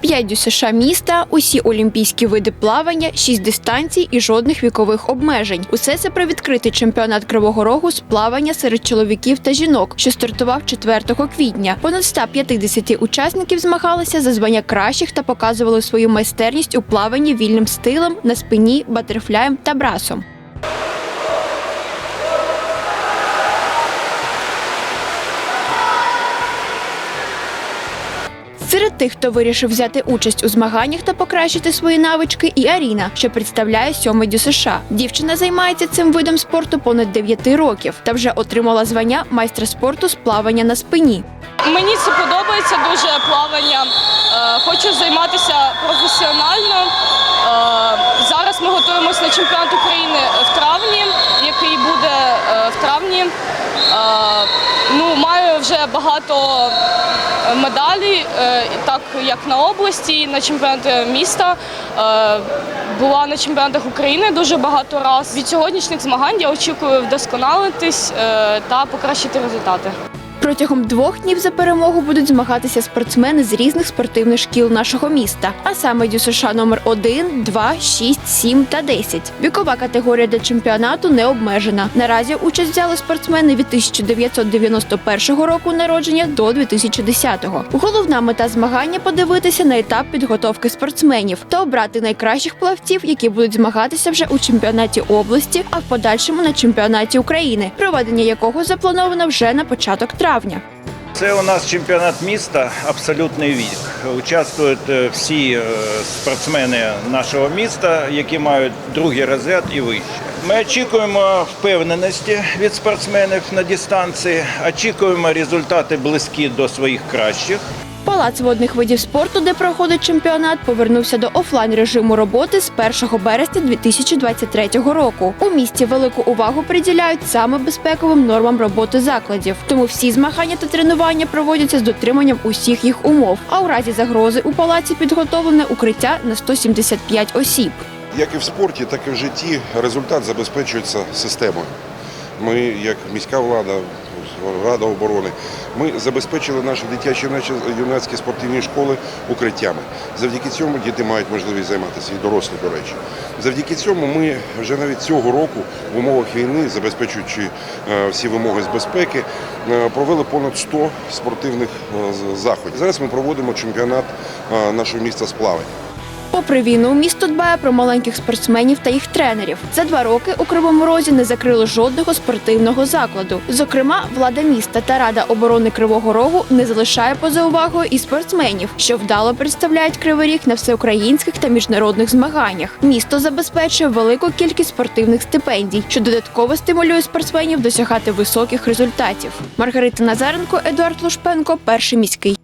П'ять ДЮСШ міста, усі олімпійські види плавання, шість дистанцій і жодних вікових обмежень. Усе це про відкритий чемпіонат Кривого Рогу з плавання серед чоловіків та жінок, що стартував 4 квітня. Понад 150 учасників змагалися за звання кращих та показували свою майстерність у плаванні вільним стилем на спині, батерфляєм та брасом. Серед тих, хто вирішив взяти участь у змаганнях та покращити свої навички, і Аріна, що представляє сьомий дю США. Дівчина займається цим видом спорту понад 9 років та вже отримала звання майстра спорту з плавання на спині. Мені це подобається дуже плавання. Е, Хочу займатися професіонально. Е, Зараз ми готуємося на чемпіонат України в травні, який буде е, в травні. Вже багато медалей, е, так як на області, на чемпіонаті міста. Е, Була на чемпіонатах України дуже багато разів. Від сьогоднішніх змагань я очікую вдосконалитись е, та покращити результати. Протягом двох днів за перемогу будуть змагатися спортсмени з різних спортивних шкіл нашого міста, а саме дю США номер 1, 2, 6, 7 та 10. Вікова категорія для чемпіонату не обмежена. Наразі участь взяли спортсмени від 1991 року народження до 2010-го. Головна мета змагання подивитися на етап підготовки спортсменів та обрати найкращих плавців, які будуть змагатися вже у чемпіонаті області, а в подальшому на чемпіонаті України, проведення якого заплановано вже на початок травня. Це у нас чемпіонат міста абсолютний вік. Участвують е, всі е, спортсмени нашого міста, які мають другий розряд і вище. Ми очікуємо впевненості від спортсменів на дистанції, очікуємо результати близькі до своїх кращих. Палац водних видів спорту, де проходить чемпіонат, повернувся до офлайн режиму роботи з 1 березня 2023 року. У місті велику увагу приділяють саме безпековим нормам роботи закладів. Тому всі змагання та тренування проводяться з дотриманням усіх їх умов. А у разі загрози у палаці підготовлене укриття на 175 осіб. Як і в спорті, так і в житті результат забезпечується системою. Ми, як міська влада, Рада оборони, ми забезпечили наші дитячі юнацькі спортивні школи укриттями. Завдяки цьому діти мають можливість займатися і дорослі, до речі. Завдяки цьому ми вже навіть цього року в умовах війни, забезпечуючи е, всі вимоги з безпеки, е, провели понад 100 спортивних е, заходів. Зараз ми проводимо чемпіонат нашого міста з плавання. Попри війну, місто дбає про маленьких спортсменів та їх тренерів. За два роки у Кривому Розі не закрили жодного спортивного закладу. Зокрема, влада міста та Рада оборони Кривого Рогу не залишає поза увагою і спортсменів, що вдало представляють Кривий Ріг на всеукраїнських та міжнародних змаганнях. Місто забезпечує велику кількість спортивних стипендій, що додатково стимулює спортсменів досягати високих результатів. Маргарита Назаренко, Едуард Лушпенко, перший міський.